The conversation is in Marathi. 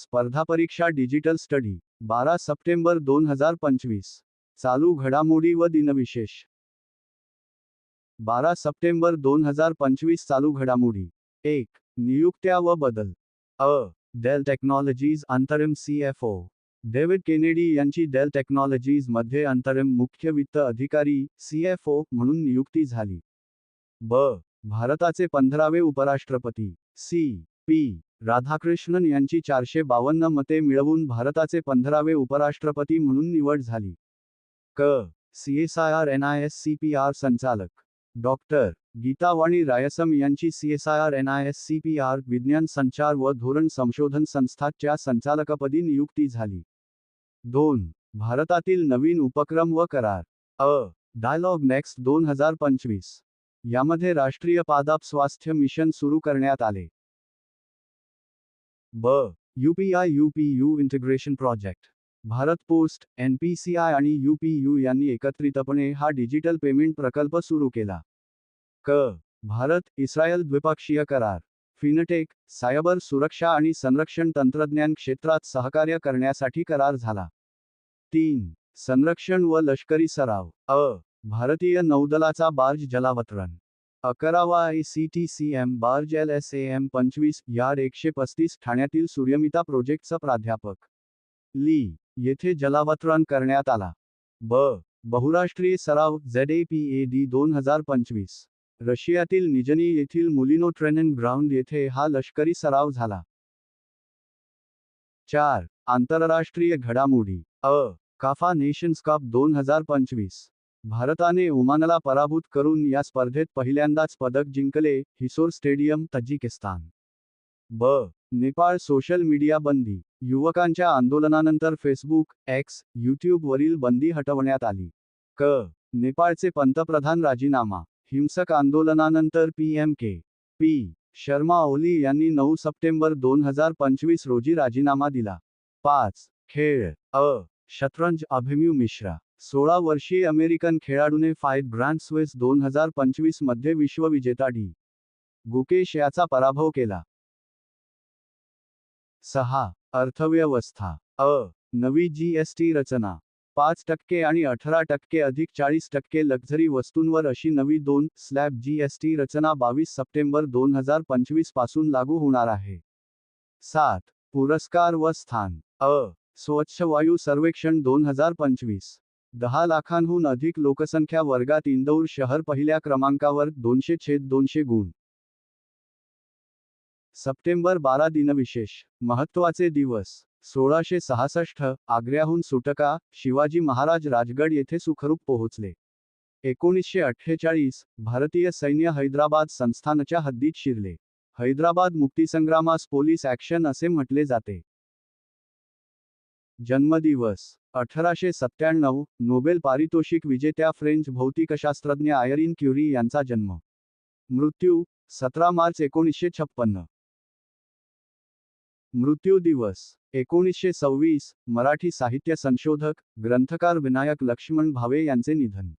स्पर्धा परीक्षा डिजिटल स्टडी बारा सप्टेंबर दोन हजार पंचवीस. चालू घडामोडी व दिनविशेष. बारा सप्टेंबर दोन हजार पंचवीस चालू घडामोडी. एक नियुक्त्या व बदल. अ डेल टेक्नॉलॉजीज अंतरिम C F O. David Kennedy यांची डेल टेक्नॉलॉजीजमध्ये अंतरिम मुख्य वित्त अधिकारी सी एफ ओ म्हणून नियुक्ती झाली. ब भारताचे पंधरावे उपराष्ट्रपती. सी पी राधाकृष्णन यांची चारशे बावन्न मते मिळवून भारताचे पंधरावे उपराष्ट्रपती म्हणून निवड झाली. क. CSIR N I S C P R संचालक. डॉक्टर गीतावाणी रायसम यांची CSIR N I S C P R विज्ञान संचार व धोरण संशोधन संस्थाच्या संचालकपदी नियुक्ती झाली. दोन. भारतातील नवीन उपक्रम व करार. अ. डायलॉग नेक्स्ट दोन हजार पंचवीस. यामध्ये राष्ट्रीय पादाप स्वास्थ्य मिशन सुरू करण्यात आले. ब. UPI UPU integration project Bharat post NPCI आणि यूपीयू यांनी एकत्रितपणे हा डिजिटल पेमेंट प्रकल्प सुरू केला. क. भारत इस्रायल द्विपक्षीय करार. फिनटेक सायबर सुरक्षा आणि संरक्षण तंत्रज्ञान क्षेत्रात सहकार्य करण्यासाठी करार झाला. तीन. संरक्षण व लष्करी सराव. अ. भारतीय नौदलाचा बार्ज जलावतरण. अकरावा I C T C M barge L S A M पंचवीस यार्ड एकशे पस्तीस ठाण्यातील सूर्यमिता प्रोजेक्टचा प्राध्यापक. ली येथे जलावतरण करण्यात आला. ब बहुराष्ट्रीय सराव Z A P A D दोन हजार पंचवीस. रशियातील निजनी येथील मुलिनो ट्रेनन ग्राउंड येथे हा लष्करी सराव झाला. चार आंतरराष्ट्रीय घडामोडी. अ काफा नेशन्स कप दोन हजार पंचवीस. भारताने ओमानला पराभूत करून या स्पर्धेत पहिल्यांदाच पदक जिंकले हिसोर स्टेडियम तजिकिस्तान. ब. नेपाळ सोशल मीडिया बंदी युवकांच्या आंदोलनानंतर फेसबुक एक्स यूट्यूबवरील बंदी हटवण्यात आली. क. नेपाळचे पंतप्रधान राजीनामा हिंसक आंदोलनानंतर P M K. P. Sharma Oli यांनी नऊ सप्टेंबर दोन हजार पंचवीस रोजी राजीनामा दिला. पाच. खेळ. अ. शतरंज अभिमन्यू मिश्रा. सोळा वर्षीय अमेरिकन खेळाडूने फाईट ग्रँड स्वेस दोन हजार पंचवीसमध्ये विश्वविजेता डी. गुकेश याचा पराभव केला. सहा. अर्थव्यवस्था. अ. नवी जी एस टी रचना. पाच टक्के आणि अठरा टक्के अधिक चाळीस टक्के लक्झरी वस्तूंवर अशी नवी दोन स्लॅब जीएसटी रचना बावीस सप्टेंबर दोन हजार पंचवीसपासून लागू होणार आहे. सात. पुरस्कार व स्थान. अ. स्वच्छ वायू सर्वेक्षण दोन हजार पंचवीस. दहा लाखांहून अधिक लोकसंख्या वर्गात इंदौर शहर पहिल्या क्रमांकावर दोनशे छेद दोनशे गुण. सप्टेंबर बारा दिनविशेष. महत्त्वाचे दिवस. सोळाशे सहासष्ट. आग्र्याहून सुटका. शिवाजी महाराज राजगड येथे सुखरूप पोहोचले. एकोणीसशे अठ्ठेचाळीस. भारतीय सैन्य हैदराबाद संस्थानच्या हद्दीत शिरले. हैदराबाद मुक्तीसंग्रामास पोलीस ॲक्शन असे म्हटले जाते. जन्मदिवस. अठराशे सत्त्याण्णव नोबेल पारितोषिक विजेत्या फ्रेंच भौतिकशास्त्रज्ञ आयरीन क्युरी यांचा जन्म. मृत्यू सतरा मार्च एकोणीसशे छप्पन्न मृत्यू दिवस एकोणीसशे सव्वीस मराठी साहित्य संशोधक ग्रंथकार विनायक लक्ष्मण भावे यांचे निधन.